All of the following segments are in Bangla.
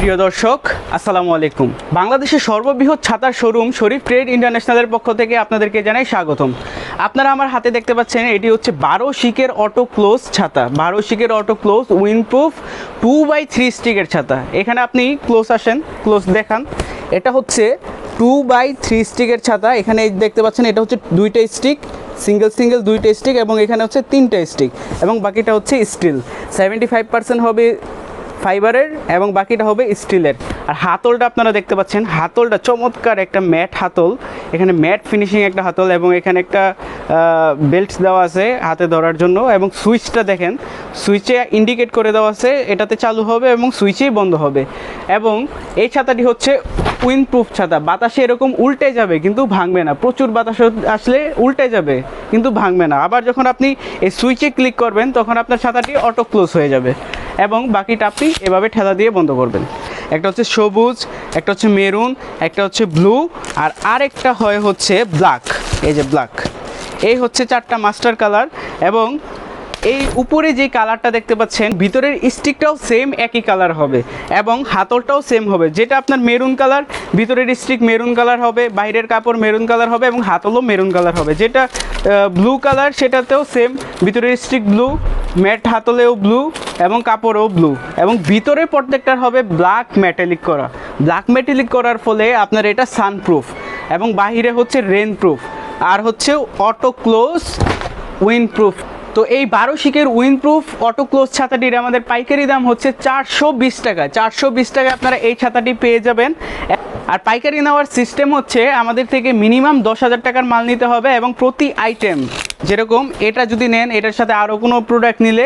প্রিয় দর্শক, আসসালামু আলাইকুম। বাংলাদেশের সর্ববৃহৎ ছাতার শোরুম শরীফ ট্রেড ইন্টারন্যাশনালের পক্ষ থেকে আপনাদেরকে জানাই স্বাগতম। আপনারা আমার হাতে দেখতে পাচ্ছেন, এটি হচ্ছে বারো শিকের অটো ক্লোজ ছাতা। বারো শিকের auto close windproof two by three স্টিকের ছাতা। এখানে আপনি ক্লোজ আসেন, ক্লোজ দেখান। এটা হচ্ছে টু বাই থ্রি স্টিকের ছাতা। এখানে দেখতে পাচ্ছেন, এটা হচ্ছে দুইটা স্টিক, সিঙ্গেল সিঙ্গেল দুইটা স্টিক এবং এখানে হচ্ছে তিনটা স্টিক এবং বাকিটা হচ্ছে স্টিল। সেভেন্টি ফাইভ পার্সেন্ট হবে ফাইবারের এবং বাকিটা হবে স্টিলের। আর হাতলটা আপনারা দেখতে পাচ্ছেন, হাতলটা চমৎকার একটা ম্যাট হাতল। এখানে ম্যাট ফিনিশিং একটা হাতল এবং এখানে একটা বেল্ট দেওয়া আছে হাতে ধরার জন্য এবং সুইচটা দেখেন, সুইচে ইন্ডিকেট করে দেওয়া আছে, এটাতে চালু হবে এবং সুইচেই বন্ধ হবে। এবং এই ছাতাটি হচ্ছে উইন্ড প্রুফ ছাতা, বাতাসে এরকম উল্টে যাবে কিন্তু ভাঙবে না। প্রচুর বাতাস আসলে উল্টে যাবে কিন্তু ভাঙবে না। আবার যখন আপনি এই সুইচে ক্লিক করবেন, তখন আপনার ছাতাটি অটো ক্লোজ হয়ে যাবে। এবং বাকিটা আপনি এভাবে ঠেলা দিয়ে বন্ধ করবেন। একটা হচ্ছে সবুজ, একটা হচ্ছে মেরুন, একটা হচ্ছে ব্লু, আর আরেকটা হয় হচ্ছে ব্ল্যাক। এই যে ব্ল্যাক। এই হচ্ছে চারটা মাস্টার কালার এবং এই উপরে যে কালারটা দেখতে পাচ্ছেন, ভিতরের স্টিকটাও সেম একই কালার হবে এবং হাতলটাও সেম হবে। যেটা আপনার মেরুন কালার, ভিতরের স্টিক মেরুন কালার হবে, বাইরের কাপড় মেরুন কালার হবে এবং হাতলও মেরুন কালার হবে। যেটা ব্লু কালার, সেটাতেও সেম, ভিতরের স্টিক ব্লু ম্যাট হাতলেও ব্লু এবং কাপড়ও ব্লু এবং ভিতরে প্রত্যেকটার হবে ব্ল্যাক মেটালিক করা। ব্ল্যাক মেটালিক করার ফলে আপনার এটা সানপ্রুফ এবং বাহিরে হচ্ছে রেন প্রুফ আর হচ্ছে অটো ক্লোজ উইন্ড প্রুফ তো এই বারো শিকের উইন্ডপ্রুফ অটো ক্লোজ ছাতাটির আমাদের পাইকারি দাম হচ্ছে চারশো বিশ টাকা চারশো বিশ টাকা আপনারা এই ছাতাটি পেয়ে যাবেন আর পাইকারি নেওয়ার সিস্টেম হচ্ছে আমাদের থেকে মিনিমাম দশ হাজার টাকার মাল নিতে হবে এবং প্রতি আইটেম যেরকম এটা যদি নেন, এটার সাথে আরও কোনো প্রোডাক্ট নিলে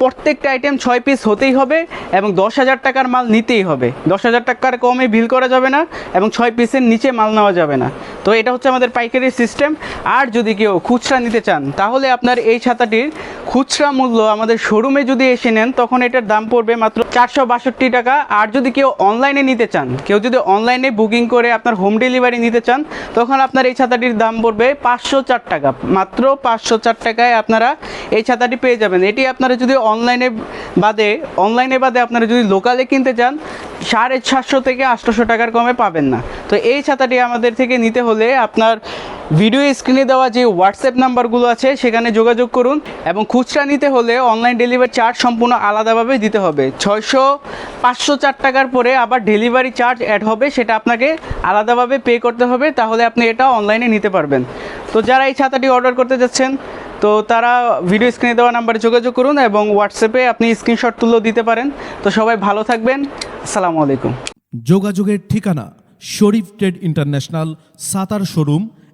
প্রত্যেকটা আইটেম ছয় পিস হতেই হবে এবং দশ হাজার টাকার মাল নিতেই হবে। দশ হাজার টাকার কমে বিল করা যাবে না এবং ছয় পিসের নিচে মাল নেওয়া যাবে না। তো এটা হচ্ছে আমাদের পাইকারি সিস্টেম আর যদি কেউ খুচরা নিতে চান, তাহলে আপনার এই ছাতাটির খুচরা মূল্য আমাদের শোরুমে যদি এসে নেন, তখন এটার দাম পড়বে মাত্র চারশো বাষট্টি টাকা। আর যদি কেউ অনলাইনে নিতে চান, কেউ যদি অনলাইনে বুকিং করে আপনার হোম ডেলিভারি নিতে চান, তখন আপনার এই ছাতাটির দাম পড়বে পাঁচশো চার টাকা। মাত্র পাঁচশো চার টাকায় আপনারা এই ছাতাটি পেয়ে যাবেন। এটি আপনারা যদি অনলাইনে বাদে অনলাইনে বাদে আপনারা যদি লোকালে কিনতে চান, সাড়ে সাতশো থেকে আটশোশো টাকার কমে পাবেন না। তো এই ছাতাটি আমাদের থেকে নিতে হলে আপনার ভিডিও স্ক্রিনে দেওয়া যে হোয়াটসঅ্যাপ নাম্বারগুলো আছে, সেখানে যোগাযোগ করুন এবং খুচরা নিতে হলে অনলাইন ডেলিভারি চার্জ সম্পূর্ণ আলাদাভাবে দিতে হবে। ছয়শো পাঁচশো চার টাকার পরে আবার ডেলিভারি চার্জ অ্যাড হবে, সেটা আপনাকে আলাদাভাবে পে করতে হবে, তাহলে আপনি এটা অনলাইনে নিতে পারবেন। তো যারা এই ছাতাটি অর্ডার করতে যাচ্ছেন, তো তারা ভিডিও স্ক্রিনে দেওয়া নাম্বারে যোগাযোগ করুন এবং হোয়াটসঅ্যাপে আপনি স্ক্রিনশট তুলেও দিতে পারেন। তো সবাই ভালো থাকবেন। আসসালামু আলাইকুম। যোগাযোগের ঠিকানা Sharif trade international Sattar showroom